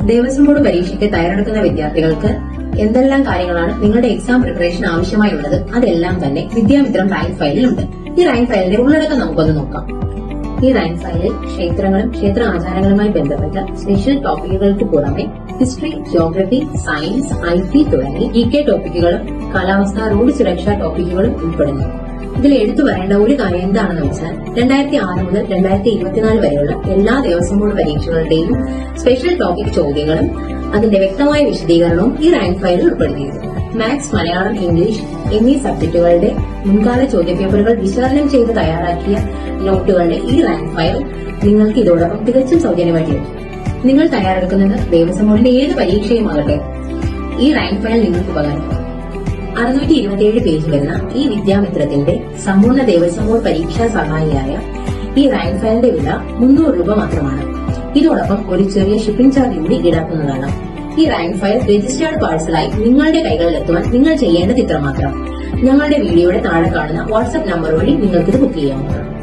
Devaswom board പരീക്ഷയ്ക്ക് തയ്യാറെടുക്കുന്ന വിദ്യാർത്ഥികൾക്ക് എന്തെല്ലാം കാര്യങ്ങളാണ് നിങ്ങളുടെ എക്സാം പ്രിപ്പറേഷൻ ആവശ്യമായുള്ളത് അതെല്ലാം തന്നെ വിദ്യാമിത്രം റാങ്ക് ഫയലിലുണ്ട് ഈ റാങ്ക് ഫയലിന്റെ ഉള്ളടക്കം നമുക്കൊന്ന് നോക്കാം. ഈ റാങ്ക് ഫയലിൽ ക്ഷേത്രങ്ങളും ക്ഷേത്ര ആചാരങ്ങളുമായി ബന്ധപ്പെട്ട സ്പെഷ്യൽ ടോപ്പിക്കുകൾക്ക് പുറമെ history geography science I T തുടങ്ങി ഇ കെ ടോപ്പിക്കുകളും കാലാവസ്ഥ റോഡ് സുരക്ഷാ ടോപ്പിക്കുകളും ഉൾപ്പെടുന്നു. ഇതിൽ എടുത്തു പറയേണ്ട ഒരു കാര്യം എന്താണെന്ന് വെച്ചാൽ രണ്ടായിരത്തി ആറ് മുതൽ രണ്ടായിരത്തി ഇരുപത്തിനാല് വരെയുള്ള എല്ലാ ദേവസ്വം ബോർഡ് പരീക്ഷകളുടെയും സ്പെഷ്യൽ ടോപ്പിക് ചോദ്യങ്ങളും അതിന്റെ വ്യക്തമായ വിശദീകരണവും ഈ റാങ്ക് ഫയലിൽ ഉൾപ്പെടുത്തിയിരുന്നു. മാത്സ് മലയാളം ഇംഗ്ലീഷ് എന്നീ സബ്ജക്റ്റുകളുടെ മുൻകാല ചോദ്യപേപ്പറുകൾ വിശകലനം ചെയ്ത് തയ്യാറാക്കിയ നോട്ടുകളുടെ ഈ റാങ്ക് ഫയൽ നിങ്ങൾക്ക് ഇതോടൊപ്പം തികച്ചും സൗജന്യമായിട്ട് ലഭിക്കും നിങ്ങൾ തയ്യാറെടുക്കുന്നത് ദേവസ്വം ബോർഡിന്റെ ഏത് പരീക്ഷയുമാകട്ടെ ഈ റാങ്ക് ഫയൽ നിങ്ങൾക്ക് ഉപകാരപ്പെടും. അറുന്നൂറ്റി ഇരുപത്തിയേഴ് പേജ് വരുന്ന ഈ വിദ്യാമിത്രത്തിന്റെ സമ്പൂർണ ദേവസ്വം ബോർഡ് പരീക്ഷാ സഹായിയായ ഈ റാങ്ക് ഫയലിന്റെ വില മുന്നൂറ് രൂപ മാത്രമാണ്. ഇതോടൊപ്പം ഒരു ചെറിയ ഷിപ്പിംഗ് ചാർജ് കൂടി ഈടാക്കുന്നതാണ്. ഈ റാങ്ക് ഫയൽ രജിസ്റ്റേർഡ് പാഴ്സലായി നിങ്ങളുടെ കൈകളിൽ എത്തുവാൻ നിങ്ങൾ ചെയ്യേണ്ടത് ഇത്രമാത്രം ഞങ്ങളുടെ വീഡിയോയുടെ താഴെ കാണുന്ന വാട്സ്ആപ്പ് നമ്പർ വഴി നിങ്ങൾക്കിത് ബുക്ക് ചെയ്യാവുന്നതാണ്.